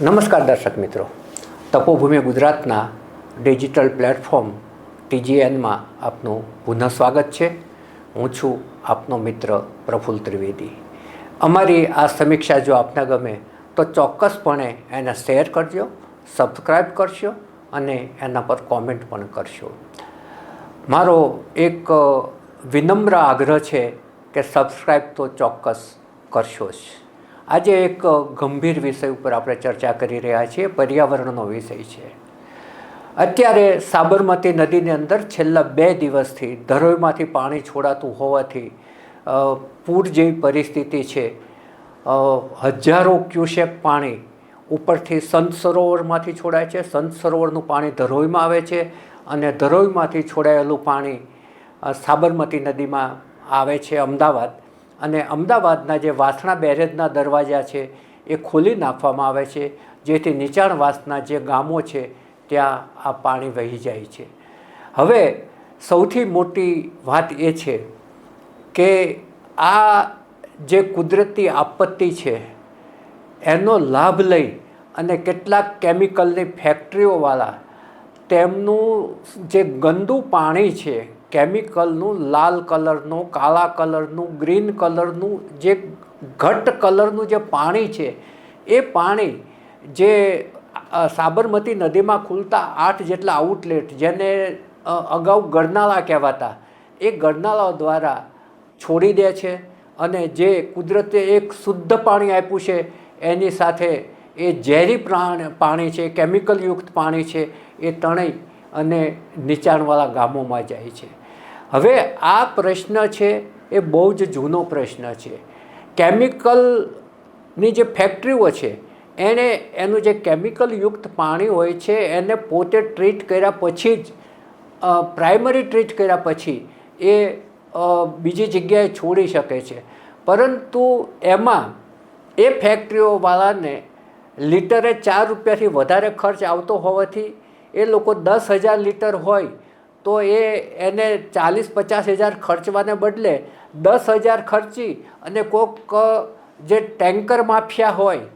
નમસ્કાર દર્શક મિત્રો. તપોભૂમિ ગુજરાતના ડિજિટલ પ્લેટફોર્મ ટીજીએનમાં આપનું પુનઃ સ્વાગત છે. હું છું આપનો મિત્ર પ્રફુલ ત્રિવેદી. અમારી આ સમીક્ષા જો આપને ગમે તો ચોક્કસપણે એને શેર કરજો સબસ્ક્રાઈબ કરશો અને એના પર કોમેન્ટ પણ કરશો. મારો એક વિનમ્ર આગ્રહ છે કે સબસ્ક્રાઈબ તો ચોક્કસ કરશો જ. આજે એક ગંભીર વિષય ઉપર આપણે ચર્ચા કરી રહ્યા છીએ, પર્યાવરણનો વિષય છે. અત્યારે સાબરમતી નદીની અંદર છેલ્લા બે દિવસથી ધરોઈમાંથી પાણી છોડાતું હોવાથી પૂર જેવી પરિસ્થિતિ છે. હજારો ક્યુસેક પાણી ઉપરથી સંત સરોવરમાંથી છોડાય છે, સંત સરોવરનું પાણી ધરોઈમાં આવે છે અને ધરોઈમાંથી છોડાયેલું પાણી સાબરમતી નદીમાં આવે છે, અમદાવાદ. અને અમદાવાદના જે વાસણા બેરેજના દરવાજા છે, એ ખોલી નાખવામાં આવે છે, જેથી નીચાણવાસના જે ગામો છે, ત્યાં આ પાણી વહી જાય છે. હવે સૌથી મોટી વાત એ છે કે આ જે કુદરતી આપત્તિ છે, એનો લાભ લઈ અને કેટલાક કેમિકલની ફેક્ટરીઓવાળા તેમનું જે ગંદુ પાણી છે કેમિકલનું, લાલ કલરનું, કાળા કલરનું, ગ્રીન કલરનું, જે ઘટ કલરનું જે પાણી છે, એ પાણી જે સાબરમતી નદીમાં ખુલતા આઠ જેટલા આઉટલેટ જેને અગાઉ ગરનાળા કહેવાતા, એ ગરનાળાઓ દ્વારા છોડી દે છે અને જે કુદરતે એક શુદ્ધ પાણી આપ્યું છે, એની સાથે એ ઝેરી પ્રાણ, પાણી છે, કેમિકલયુક્ત પાણી છે, એ તણાઈ અને નીચાણવાળા ગામોમાં જાય છે. હવે આ પ્રશ્ન છે એ બહુ જ જૂનો પ્રશ્ન છે. કેમિકલની જે ફેક્ટરીઓ છે એણે એનું જે કેમિકલયુક્ત પાણી હોય છે, એને પોતે ટ્રીટ કર્યા પછી જ પ્રાઇમરી ટ્રીટ કર્યા પછી એ બીજી જગ્યાએ છોડી શકે છે. પરંતુ એમાં એ ફેક્ટરીઓવાળાને લીટરે ચાર રૂપિયાથી વધારે ખર્ચ આવતો હોવાથી એ લોકો દસ હજાર લીટર હોય તો એ એને ચાલીસ પચાસ હજાર ખર્ચવાને બદલે દસ હજાર ખર્ચી અને કોક જે ટેન્કર માફિયા હોય,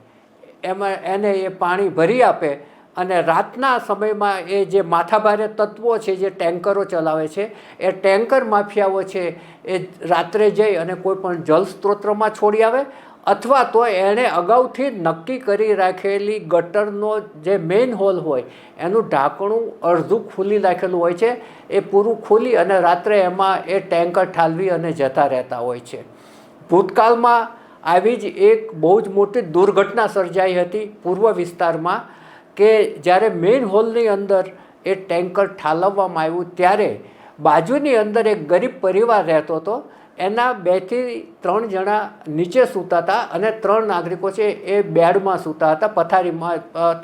એમાં એને એ પાણી ભરી આપે અને રાતના સમયમાં એ જે માથાભારે તત્વો છે, જે ટેન્કરો ચલાવે છે, એ ટેન્કર માફિયાઓ છે, એ રાત્રે જઈ અને કોઈ પણ જલ સ્ત્રોત્રમાં છોડી આવે અથવા તો એણે અગાઉથી નક્કી કરી રાખેલી ગટરનો જે મેઇન હોલ હોય, એનું ઢાંકણું અડધું ખુલ્લી રાખેલું હોય છે. એ પૂરું ખુલી અને રાત્રે એમાં એ ટેન્કર ઠાલવી અને જતા રહેતા હોય છે. ભૂતકાળમાં આવી જ એક બહુ જ મોટી દુર્ઘટના સર્જાઈ હતી પૂર્વ વિસ્તારમાં કે જ્યારે મેઇન હોલની અંદર એ ટેન્કર ઠાલવવામાં આવ્યું ત્યારે બાજુની અંદર એક ગરીબ પરિવાર રહેતો હતો. એના બેથી ત્રણ જણા નીચે સૂતા હતા અને ત્રણ નાગરિકો છે એ બેડમાં સૂતા હતા, પથારીમાં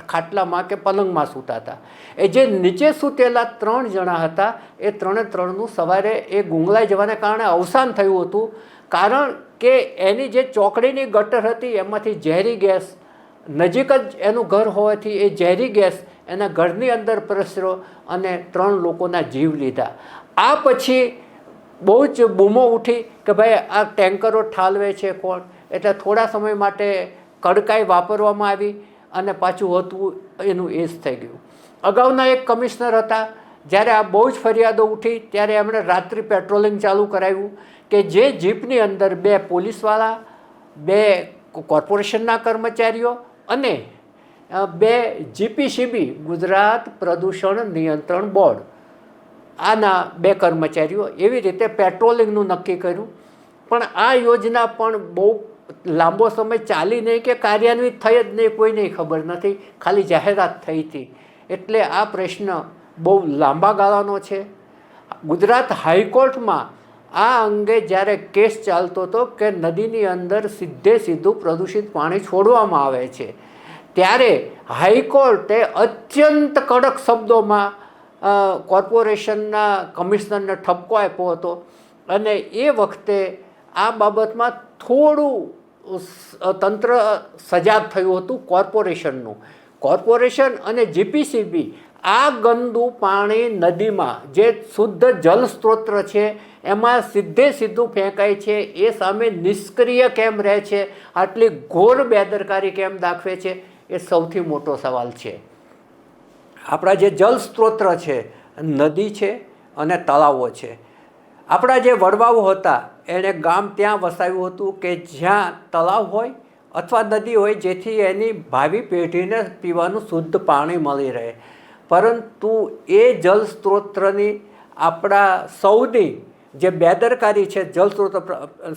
ખાટલામાં કે પલંગમાં સૂતા હતા. એ જે નીચે સૂતેલા ત્રણ જણા હતા, એ ત્રણે ત્રણનું સવારે એ ગુંગલાઈ જવાને કારણે અવસાન થયું હતું. કારણ કે એની જે ચોકડીની ગટર હતી, એમાંથી ઝેરી ગેસ, નજીક જ એનું ઘર હોવાથી એ ઝેરી ગેસ એના ઘરની અંદર પ્રસર્યો અને ત્રણ લોકોના જીવ લીધા. આ પછી બહુ જ બૂમો ઉઠી કે ભાઈ આ ટેન્કરો ઠાલવે છે કોણ? એટલે થોડા સમય માટે કડકાઈ વાપરવામાં આવી અને પાછું હતું એનું એ જ થઈ ગયું. અગાઉના એક કમિશનર હતા, જ્યારે આ બહુ જ ફરિયાદો ઉઠી, ત્યારે એમણે રાત્રિ પેટ્રોલિંગ ચાલુ કરાવ્યું કે જે જીપની અંદર બે પોલીસવાળા, બે કોર્પોરેશનના કર્મચારીઓ અને બે જીપીસીબી ગુજરાત પ્રદૂષણ નિયંત્રણ બોર્ડ આના બે કર્મચારીઓ એવી રીતે પેટ્રોલિંગનું નક્કી કર્યું. પણ આ યોજના પણ બહુ લાંબો સમય ચાલી નહીં કે કાર્યાન્વિત થઈ જ નહીં, કોઈને ખબર નથી. ખાલી જાહેરાત થઈ હતી. એટલે આ પ્રશ્ન બહુ લાંબા ગાળાનો છે. ગુજરાત હાઈકોર્ટમાં આ અંગે જ્યારે કેસ ચાલતો હતો કે નદીની અંદર સીધે સીધું પ્રદૂષિત પાણી છોડવામાં આવે છે, ત્યારે હાઈકોર્ટે અત્યંત કડક શબ્દોમાં કોર્પોરેશનના કમિશનરને ઠપકો આપ્યો હતો. અને એ વખતે આ બાબતમાં થોડું તંત્ર સજાગ થયું હતું કોર્પોરેશનનું. કોર્પોરેશન અને જીપીસીબી આ ગંદુ પાણી નદીમાં જે શુદ્ધ જલ સ્ત્રોત છે, એમાં સીધે સીધું ફેંકાય છે, એ સામે નિષ્ક્રિય કેમ રહે છે, આટલી ઘોર બેદરકારી કેમ દાખવે છે, એ સૌથી મોટો સવાલ છે. આપણા જે જલ સ્ત્રોત છે, નદી છે અને તળાવો છે. આપણા જે વડવાઓ હતા, એણે ગામ ત્યાં વસાવ્યું હતું કે જ્યાં તળાવ હોય અથવા નદી હોય, જેથી એની ભાવિ પેઢીને પીવાનું શુદ્ધ પાણી મળી રહે. પરંતુ એ જલ સ્ત્રોતની આપણા સૌની જે બેદરકારી છે જલ સ્ત્રોત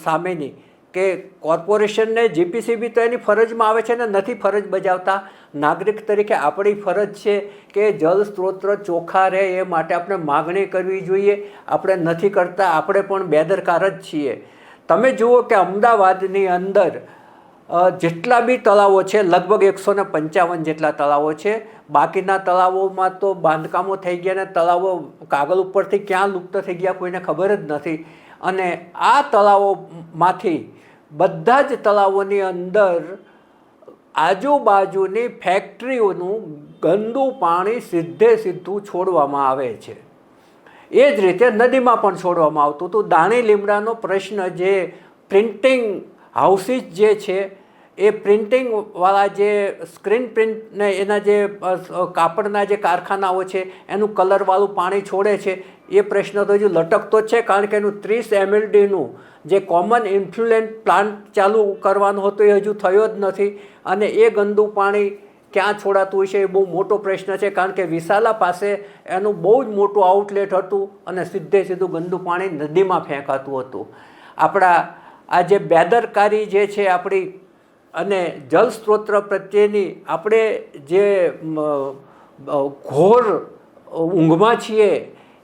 સામેની કે કોર્પોરેશનને જીપીસીબી તો એની ફરજમાં આવે છે ને નથી ફરજ બજાવતા. નાગરિક તરીકે આપણી ફરજ છે કે જળ સ્ત્રોત ચોખ્ખા રહે એ માટે આપણે માગણી કરવી જોઈએ. આપણે નથી કરતા, આપણે પણ બેદરકાર જ છીએ. તમે જુઓ કે અમદાવાદની અંદર જેટલા બી તળાવો છે, લગભગ એકસો ને પંચાવન જેટલા તળાવો છે. બાકીના તળાવોમાં તો બાંધકામો થઈ ગયા ને તળાવો કાગળ ઉપરથી ક્યાં લુપ્ત થઈ ગયા કોઈને ખબર જ નથી. અને આ તળાવોમાંથી બધા જ તળાવોની અંદર આજુબાજુની ફેક્ટરીઓનું ગંદુ પાણી સીધે સીધું છોડવામાં આવે છે. એ જ રીતે નદીમાં પણ છોડવામાં આવતું હતું. દાણી લીમડાનો પ્રશ્ન જે પ્રિન્ટિંગ હાઉસીસ જે છે એ પ્રિન્ટિંગવાળા જે સ્ક્રીન પ્રિન્ટ ને એના જે કાપડના જે કારખાનાઓ છે, એનું કલરવાળું પાણી છોડે છે, એ પ્રશ્ન તો હજુ લટકતો જ છે, કારણ કે એનું ત્રીસ એમએલડીનું જે કોમન ઇન્ફ્લુએન્ટ પ્લાન્ટ ચાલુ કરવાનો હતો એ હજુ થયો જ નથી. અને એ ગંદુ પાણી ક્યાં છોડાતું છે એ બહુ મોટો પ્રશ્ન છે, કારણ કે વિશાલા પાસે એનું બહુ જ મોટું આઉટલેટ હતું અને સીધે સીધું ગંદુ પાણી નદીમાં ફેંકાતું હતું. આપણા આ જે બેદરકારી જે છે આપણી અને જળ સ્ત્રોત પ્રત્યેની આપણે જે ઘોર ઊંઘમાં છીએ,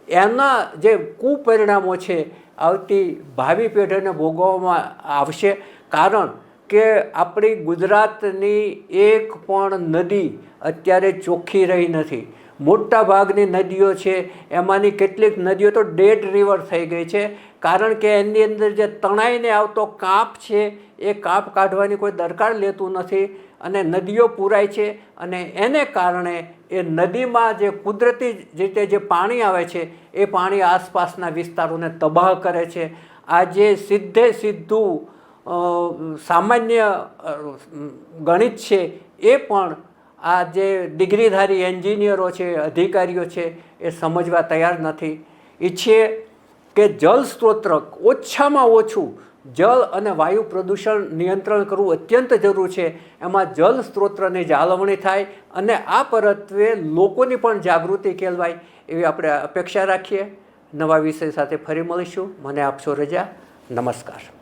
એના જે કુપરિણામો છે, આવતી ભાવિ પેઢીને ભોગવવામાં આવશે. કારણ કે આપણી ગુજરાતની એક પણ નદી અત્યારે ચોખ્ખી રહી નથી. મોટા ભાગની નદીઓ છે. એમાંની કેટલીક નદીઓ તો ડેડ રિવર થઈ ગઈ છે. કારણ કે એની અંદર જે તણાઈને આવતો કાંપ છે, એ કાંપ કાઢવાની કોઈ દરકાર લેતું નથી અને નદીઓ પૂરાય છે અને એને કારણે એ નદીમાં જે કુદરતી રીતે જે પાણી આવે છે, એ પાણી આસપાસના વિસ્તારોને તબાહ કરે છે. આ જે સીધે સીધું સામાન્ય ગણિત છે, એ પણ આ જે ડિગ્રીધારી એન્જિનિયરો છે, અધિકારીઓ છે, એ સમજવા તૈયાર નથી. ઈચ્છીએ કે જળ સ્ત્રોત ઓછામાં ઓછું જળ અને વાયુ પ્રદૂષણ નિયંત્રણ કરવું અત્યંત જરૂર છે. એમાં જળ સ્ત્રોતની જાળવણી થાય અને આ પરત્વે લોકોની પણ જાગૃતિ કેળવાય એવી આપણે અપેક્ષા રાખીએ. નવા વિષય સાથે ફરી મળીશું. મને આપશો રજા. નમસ્કાર.